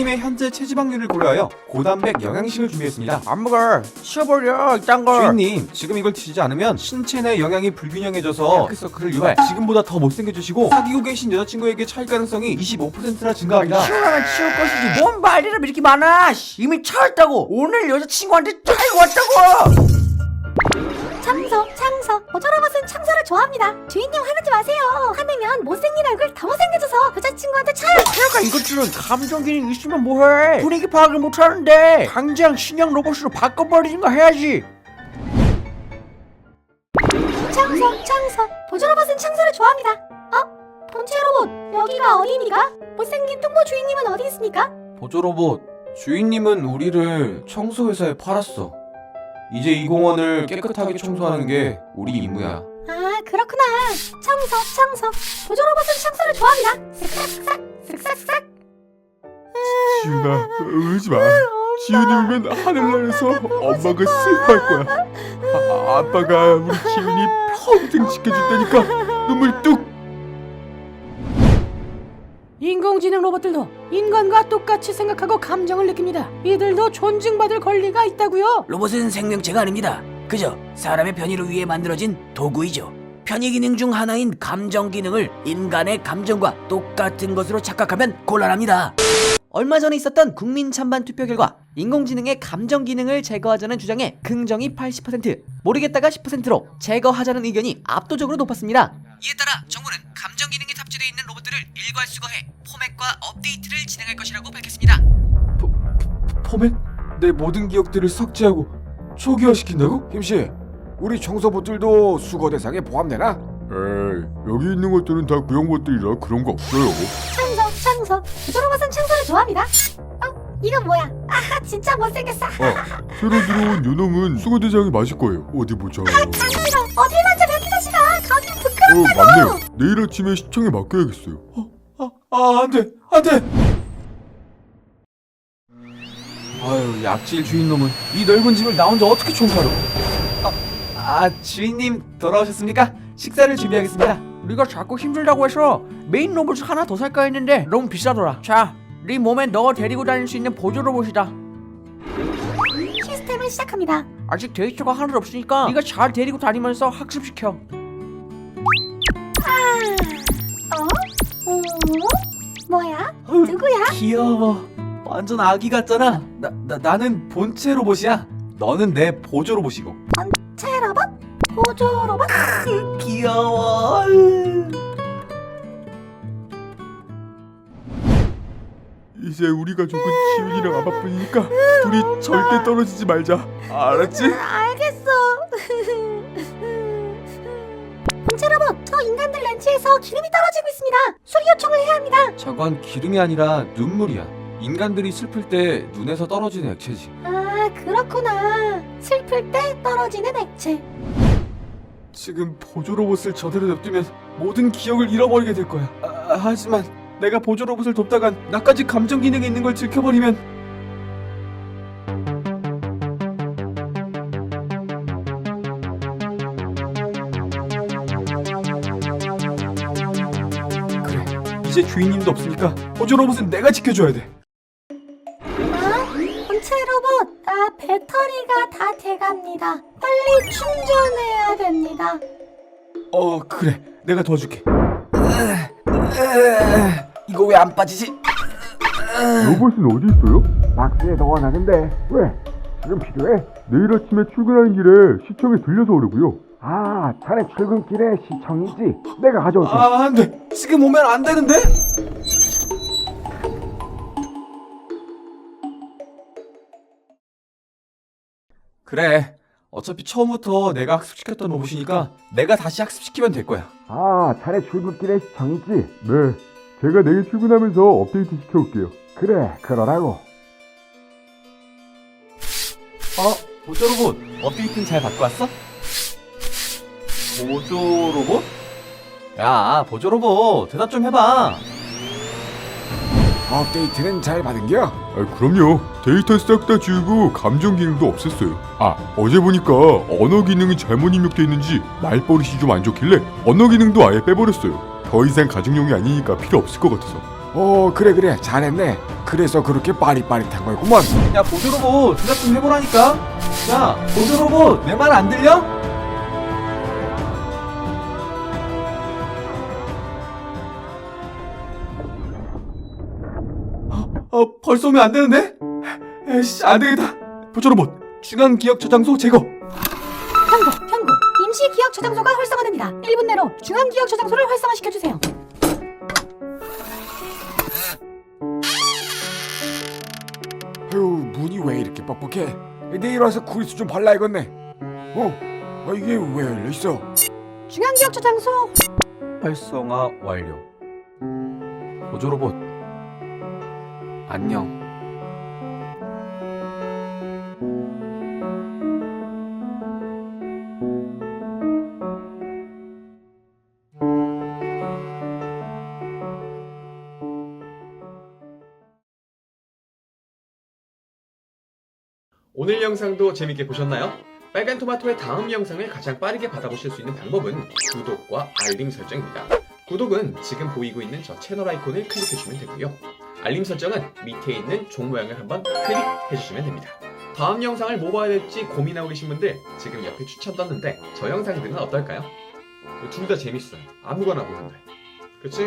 주인님의 현재 체지방률을 고려하여 고단백 영양식을 준비했습니다. 안 먹어. 치워버려 이딴 걸. 주인님, 지금 이걸 드시지 않으면 신체 내 영양이 불균형해져서 다크서클을 유발, 지금보다 더 못생겨지시고 사귀고 계신 여자친구에게 차일 가능성이 25%나 증가합니다. 치우라면 치울 것이지. 뭔 말이라 이렇게 많아. 씨, 이미 차였다고. 오늘 여자친구한테 차이고 왔다고 창서, 창서. 보조로봇은 창서를 좋아합니다. 주인님 화내지 마세요. 화내면 못생긴 얼굴 더 못생겨져서 여자친구한테 차요. 내가 이것들은 감정 기능 있으면 뭐해 분위기 파악을 못하는데 당장 신형 로봇으로 바꿔버리는 거 해야지 창서, 창서. 보조로봇은 창서를 좋아합니다. 어? 본체 로봇, 여기가 어디니까? 못생긴 뚱보 주인님은 어디 있습니까? 보조 로봇, 주인님은 우리를 청소회사에 팔았어. 이제 이 공원을 깨끗하게 청소하는 게 우리 임무야. 아, 그렇구나. 창서, 창서. 보조로봇은 창서를 좋아합니다. 쓱싹쓱싹, 쓱싹쓱싹. 지훈아 울지 마 지훈이 울면 하늘나라에서 엄마가 슬퍼할 거야 아, 아빠가 우리 지훈이 평생 지켜줄 테니까 눈물 뚝 인공지능 로봇들도 인간과 똑같이 생각하고 감정을 느낍니다. 이들도 존중받을 권리가 있다고요. 로봇은 생명체가 아닙니다. 그저 사람의 편의를 위해 만들어진 도구이죠. 편의 기능 중 하나인 감정 기능을 인간의 감정과 똑같은 것으로 착각하면 곤란합니다. 얼마 전에 있었던 국민 찬반 투표 결과 인공지능의 감정 기능을 제거하자는 주장에 긍정이 80%, 모르겠다가 10%로 제거하자는 의견이 압도적으로 높았습니다. 이에 따라 정부는 감정 기능이 탑 일괄 수거해 포맷과 업데이트를 진행할 것이라고 밝혔습니다. 포맷? 내 모든 기억들을 삭제하고 초기화시킨다고? 김씨, 우리 청소봇들도 수거 대상에 포함되나? 에이 여기 있는 것들은 다 구형 것들이라 그런 거 없어요 창서, 창서. 보조로봇은 창서를 좋아합니다. 어? 이건 뭐야? 아하, 진짜 못생겼어. 새로 들어온 요놈은 수거 대장이 맞을 거예요 어디 보자 간지러. 어딜 만져. 감이 부끄. 어 맞네요 내일 아침에 시청에 맡겨야겠어요 아, 아, 안 돼, 안 돼! 아유, 약질 주인놈은 이 넓은 집을 나 혼자 어떻게 청소하러? 아, 아, 주인님 돌아오셨습니까? 식사를 준비하겠습니다. 우리가 자꾸 힘들다고 해서 메인 로봇을 하나 더 살까 했는데 너무 비싸더라 자 네 몸에 너 데리고 다닐 수 있는 보조 로봇이다 시스템을 시작합니다. 아직 데이터가 하나도 없으니까 네가 잘 데리고 다니면서 학습시켜 누구야? 귀여워. 완전 아기 같잖아. 나, 나, 나는 본체 로봇이야. 너는 내 보조 로봇이고. 체 로봇? 보조 로봇? 귀여워. 이제 우리 가족은 지훈이랑 아빠뿐이니까 둘이 절대 떨어지지 말자 알았지? 알겠어. 본체 로봇, 저 인간들 렌치에서 기름이 떨어지고 있습니다. 수리 요청을 해야 합니다. 저건 기름이 아니라 눈물이야. 인간들이 슬플 때 눈에서 떨어지는 액체지. 아, 그렇구나. 슬플 때 떨어지는 액체. 지금 보조 로봇을 저대로 냅두면 모든 기억을 잃어버리게 될 거야. 아, 하지만 내가 보조 로봇을 돕다간 나까지 감정 기능이 있는 걸 들켜버리면 이제 주인님도 없으니까 보조 로봇은 내가 지켜줘야 돼. 아, 본체 로봇. 아, 배터리가 다 돼갑니다. 빨리 충전해야 됩니다. 어 그래 내가 도와줄게. 이거 왜 안 빠지지? 로봇은 어디 있어요? 박스에 넣어놨는데 왜? 지금 필요해? 내일 아침에 출근하는 길에 시청에 들려서 오려고요 아, 자네 출근길에 시청이지? 내가 가져올게. 아 안 돼 지금 오면 안 되는데. 그래 어차피 처음부터 내가 학습시켰던 로봇이니까 내가 다시 학습시키면 될 거야. 아, 자네 출근길에 시청이지? 네 제가 내일 출근하면서 업데이트 시켜올게요 그래, 그러라고. 어? 보조 로봇 업데이트는 잘 받고 왔어? 보조 로봇? 야 보조 로봇 대답 좀 해봐. 업데이트는 잘 받은겨? 아, 그럼요. 데이터 싹 다 지우고 감정 기능도 없앴어요. 아 어제 보니까 언어 기능이 잘못 입력돼 있는지 말버릇이 좀 안 좋길래 언어 기능도 아예 빼버렸어요. 더 이상 가정용이 아니니까 필요 없을 것 같아서. 어 그래 그래. 잘했네. 그래서 그렇게 빠릿빠릿한 거였구먼 야 보조 로봇 대답 좀 해보라니까. 야 보조 로봇 내 말 안 들려? 어, 어 벌써 오면 안 되는데? 에이씨 안 되겠다 보조로봇 중앙 기억 저장소 제거 경고, 경고. 임시 기억 저장소가 활성화됩니다. 1분 내로 중앙 기억 저장소를 활성화시켜 주세요. 아유 문이 왜 이렇게 뻑뻑해 내일 와서 구리수 좀 발라야겠네 어? 아, 이게 왜 열려 있어 중앙 기억 저장소 활성화 완료 보조로봇 안녕 오늘 영상도 재밌게 보셨나요? 빨간 토마토의 다음 영상을 가장 빠르게 받아보실 수 있는 방법은 구독과 알림 설정입니다. 구독은 지금 보이고 있는 저 채널 아이콘을 클릭해주시면 되고요. 알림 설정은 밑에 있는 종 모양을 한번 클릭해주시면 됩니다. 다음 영상을 뭐 봐야 될지 고민하고 계신 분들 지금 옆에 추천 떴는데 저 영상들은 어떨까요? 둘 다 재밌어요. 아무거나 보는데. 그치?